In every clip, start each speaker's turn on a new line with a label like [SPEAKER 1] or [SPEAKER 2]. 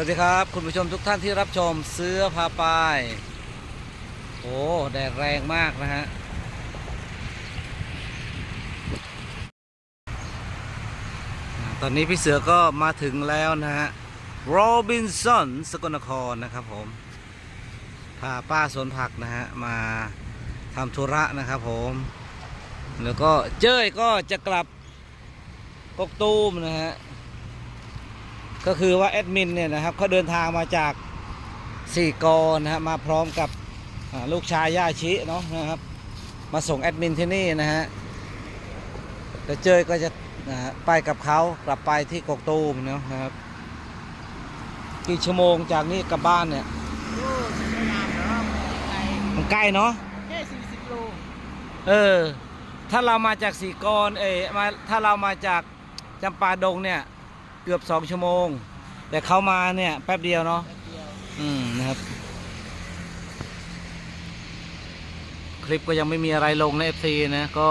[SPEAKER 1] วัสดีครับ คุณผู้ชมทุกท่านที่รับชมเสื้อพาไปายโอ้แดดแรงมากนะฮะตอนนี้พี่เสือก็มาถึงแล้วนะฮะโรบินสันสกลนครนะครับผมพาป้าสวนผักนะฮะ มาทำธุระนะครับผม แล้วก็เจ้ยก็จะกลับกกตูมนะฮะ ก็คือว่าแอดมินเนี่ยนะครับเขาเดินทางมาจากสี่กอนะฮะมาพร้อมกับลูกชายย่าชิเนาะนะครับมาส่งแอดมินที่นี่นะฮะแต่เจยก็จะนะฮะไปกับเขากลับไปที่กกตูมเนาะนะครับ กี่ชั่วโมงจากนี้กลับบ้านเนี่ย
[SPEAKER 2] มัน
[SPEAKER 1] ใกล้เนาะ
[SPEAKER 2] แค่สี่สิบโล
[SPEAKER 1] เออถ้าเรามาจากสี่กรเอยมาถ้าเรามาจากจำปาดงเนี่ย เกือบสองชั่วโมง แต่เขามาเนี่ยแป๊บเดียวเนาะ
[SPEAKER 2] แป๊บเดียว
[SPEAKER 1] อืมนะครับ คลิปก็ยังไม่มีอะไรลงใน FC นะ ก็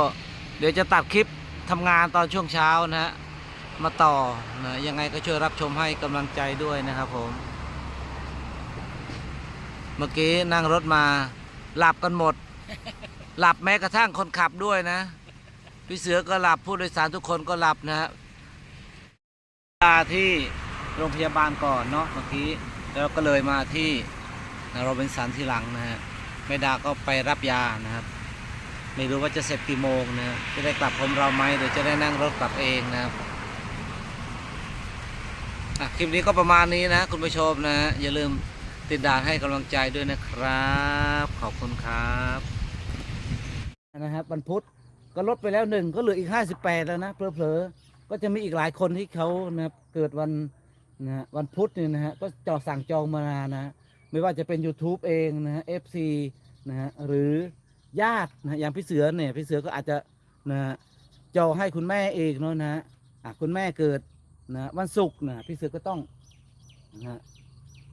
[SPEAKER 1] เดี๋ยวจะตัดคลิปทำงานตอนช่วงเช้านะฮะมาต่อนะยังไงก็ช่วยรับชมให้กำลังใจด้วยนะครับผม เมื่อกี้นั่งรถมา หลับกันหมด หลับแม้กระทั่งคนขับด้วยนะ พี่เสือก็หลับผู้โดยสารทุกคนก็หลับนะฮะเว ลาที่โรงพยาบาลก่อนเนาะเมื่อกี้แล้วก็เลยมาที่โรบินสันที่หลังนะฮะแม่ดาก็ไปรับยานะครับ ไม่รู้ว่าจะเสร็จกี่โมงนะจะได้กลับพร้อมเราไหมหรือจะได้นั่งรถกลับเองนะครับคลิปนี้ก็ประมาณนี้นะ คุณผู้ชมนะฮะอย่าลืมติดดานให้กำลังใจด้วยนะครับ ขอบคุณครับนะครับวันพุธก็ลดไปแล้วหนึ่งก็เหลืออีก 58 แล้วนะเผลอๆ ก็จะมีอีกหลายคนที่เขานะครับเกิดวันนะฮะวันพุธเนี่ยนะฮะก็จองสั่งจองมานานนะไม่ว่าจะเป็น YouTube เองนะฮะ FC นะฮะหรือญาตินะอย่างพี่เสือเนี่ยพี่เสือก็อาจจะนะฮะจองให้คุณแม่เองเนาะนะฮะอะคุณแม่เกิดนะวันศุกร์นะพี่เสือก็ต้องนะฮะ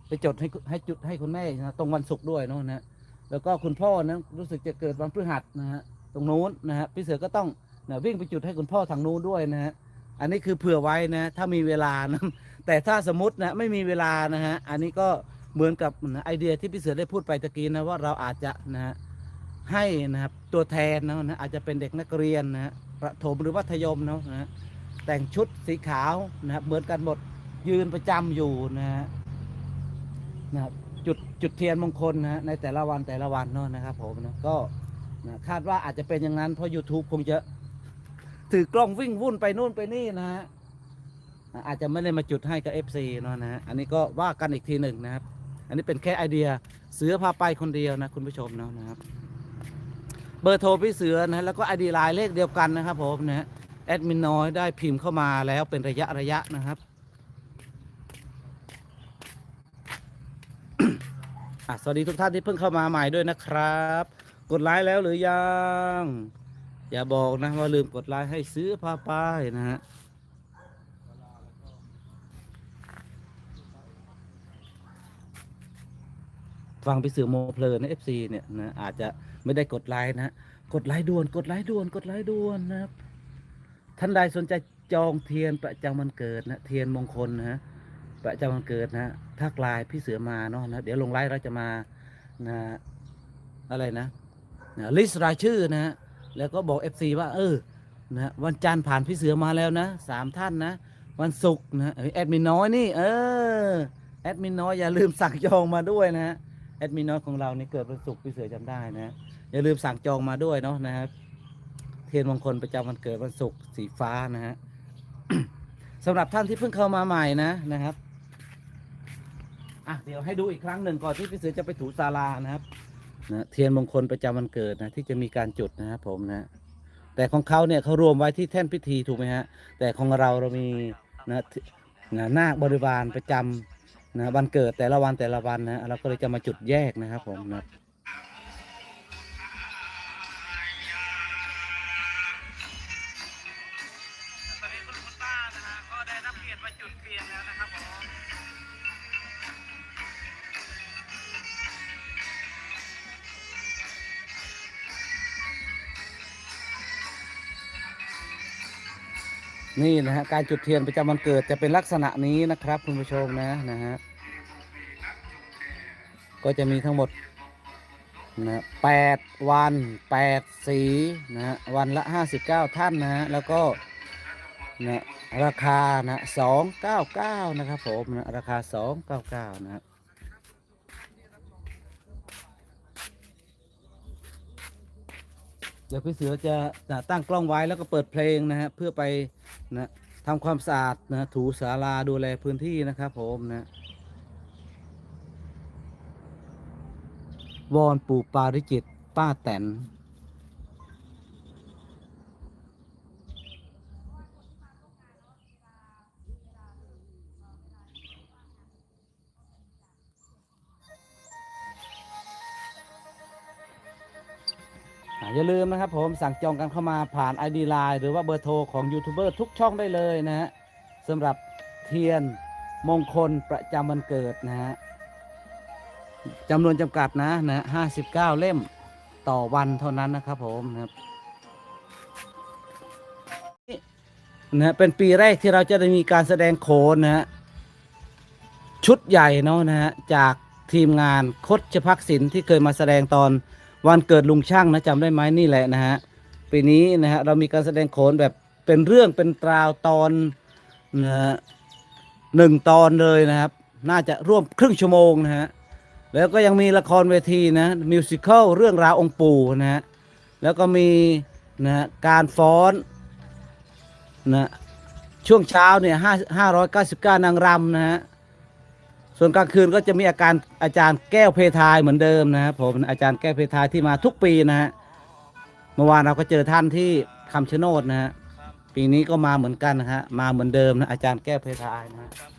[SPEAKER 1] ไปจดให้ให้จุดให้คุณแม่นะตรงวันศุกร์ด้วยเนาะนะฮะแล้วก็คุณพ่อนั้นรู้สึกจะเกิดวันพฤหัสนะฮะตรงนู้นนะฮะพี่เสือก็ต้องนะวิ่งไปจุดให้คุณพ่อทางนู้นด้วยนะฮะ อันนี้คือเผื่อไว้นะ ถ้ามีเวลานะแต่ถ้าสมมตินะไม่มีเวลานะฮะอันนี้ก็เหมือนกับไอเดียที่พี่เสือได้พูดไปตะกี้นะว่าเราอาจจะนะฮะให้นะครับตัวแทนนะนะอาจจะเป็นเด็กนักเรียนนะฮะประถมหรือมัธยมเนาะนะฮะแต่งชุดสีขาวนะครับเหมือนกันหมดยืนประจำอยู่นะฮะนะครับจุดจุดเทียนมงคลนะฮะในแต่ละวันแต่ละวันเนาะนะครับผมนะก็นะคาดว่าอาจจะเป็นอย่างนั้นเพราะ YouTube คงจะ ถือกล้องวิ่งวุ่นไปนู่นไปนี่นะฮะอาจจะไม่ได้มาจุดให้กับ FC เนาะนะฮะอันนี้ก็ว่ากันอีกทีหนึ่งนะครับ อันนี้เป็นแค่ไอเดียเสือพาไปคนเดียวนะคุณผู้ชมเนาะนะครับ เบอร์โทรพี่เสือนะแล้วก็ไอดีไลน์เลขเดียวกันนะครับผมนะฮะแอดมินน้อยได้พิมพ์เข้ามาแล้วเป็นระยะระยะนะครับสวัสดีทุกท่านที่เพิ่งเข้ามาใหม่ด้วยนะครับ กดไลค์แล้วหรือยัง อย่าบอกนะว่าลืมกดไลค์ให้ซื้อพาไปนะฮะฟังไปสื่อโมเพลินในเอฟซีเนี่ยนะอาจจะไม่ได้กดไลค์นะกดไลค์ด่วนกดไลค์ด่วนกดไลค์ด่วนนะครับท่านใดสนใจจองเทียนประจำวันเกิดนะเทียนมงคลนะฮะประจำวันเกิดนะถ้ากลายพี่เสือมาเนาะนะเดี๋ยวลงไลฟ์เราจะมานะอะไรนะนะลิสต์รายชื่อนะฮะ แล้วก็บอก FC ว่า เออนะวันจันทร์ผ่านพี่เสือมาแล้วนะสามท่านนะ วันศุกร์นะแอดมินน้อยนี่ เออแอดมินน้อยอย่าลืมสั่งจองมาด้วยนะฮะแอดมินน้อยของเรานี่เกิดวันศุกร์พี่เสือจำได้นะอย่าลืมสั่งจองมาด้วยเนาะนะครับเทียนมงคลประจำวันเกิดวันศุกร์สีฟ้านะฮะสำหรับท่านที่เพิ่งเข้ามาใหม่นะนะครับอะเดี๋ยวให้ดูอีกครั้งหนึ่งก่อนที่พี่เสือจะไปถูศาลานะครับ นะเทียนมงคลประจำวันเกิดนะที่จะมีการจุดนะครับผมนะแต่ของเขาเนี่ยเขารวมไว้ที่แท่นพิธีถูกไหมฮะแต่ของเราเรามีนะนะนาคบริวารประจำนะวันเกิดแต่ละวันแต่ละวันนะเราก็เลยจะมาจุดแยกนะครับผมนะ นี่นะฮะการจุดเทียนประจำวันเกิดจะเป็นลักษณะนี้นะครับ คุณผู้ชมนะนะฮะก็จะมีทั้งหมดนะแปดวันแปดสีนะฮะวันละห้าสิบเก้าท่านนะฮะแล้วก็นะราคานะสองเก้าเก้านะครับผมนะราคาสองเก้าเก้านะเดี๋ยวพี่เสือจะจะตั้งกล้องไว้แล้วก็เปิดเพลงนะฮะเพื่อไป นะทำความสะอาดนะถูศาลาดูแลพื้นที่นะครับผมนะวอนปู่ปาริจิตป้าแตน อย่าลืมนะครับผมสั่งจองกันเข้ามาผ่าน ID Line หรือว่าเบอร์โทรของยูทูบเบอร์ทุกช่องได้เลยนะฮะสำหรับเทียนมงคลประจำวันเกิดนะฮะจำนวนจำกัดนะนะห้าสิบเก้าเล่มต่อวันเท่านั้นนะครับผมนะครับนี่นะฮะเป็นปีแรกที่เราจะได้มีการแสดงโขนนะฮะชุดใหญ่เนาะนะฮะจากทีมงานคดชพักศิลป์ที่เคยมาแสดงตอน วันเกิดลุงช่างนะจำได้ไหมนี่แหละนะฮะปีนี้นะฮะเรามีการแสดงโขนแบบเป็นเรื่องเป็นราวตอนนะฮะหนึ่งตอนเลยนะครับ น่าจะร่วมครึ่งชั่วโมงนะฮะแล้วก็ยังมีละครเวทีนะมิวสิควลเรื่องราวองค์ปู่นะฮะแล้วก็มีนะฮะการฟ้อนนะช่วงเช้าเนี่ยห้าห้าร้อยเก้าสิบเก้านางรำนะฮะ ส่วนกลางคืนก็จะมีอาการอาจารย์แก้วเพทายเหมือนเดิมนะครับผมอาจารย์แก้วเพทายที่มาทุกปีนะฮะเมื่อวานเราก็เจอท่านที่คำชะโนดนะฮะปีนี้ก็มาเหมือนกันนะฮะมาเหมือนเดิมนะอาจารย์แก้วเพทายนะฮะ
[SPEAKER 2] ครับ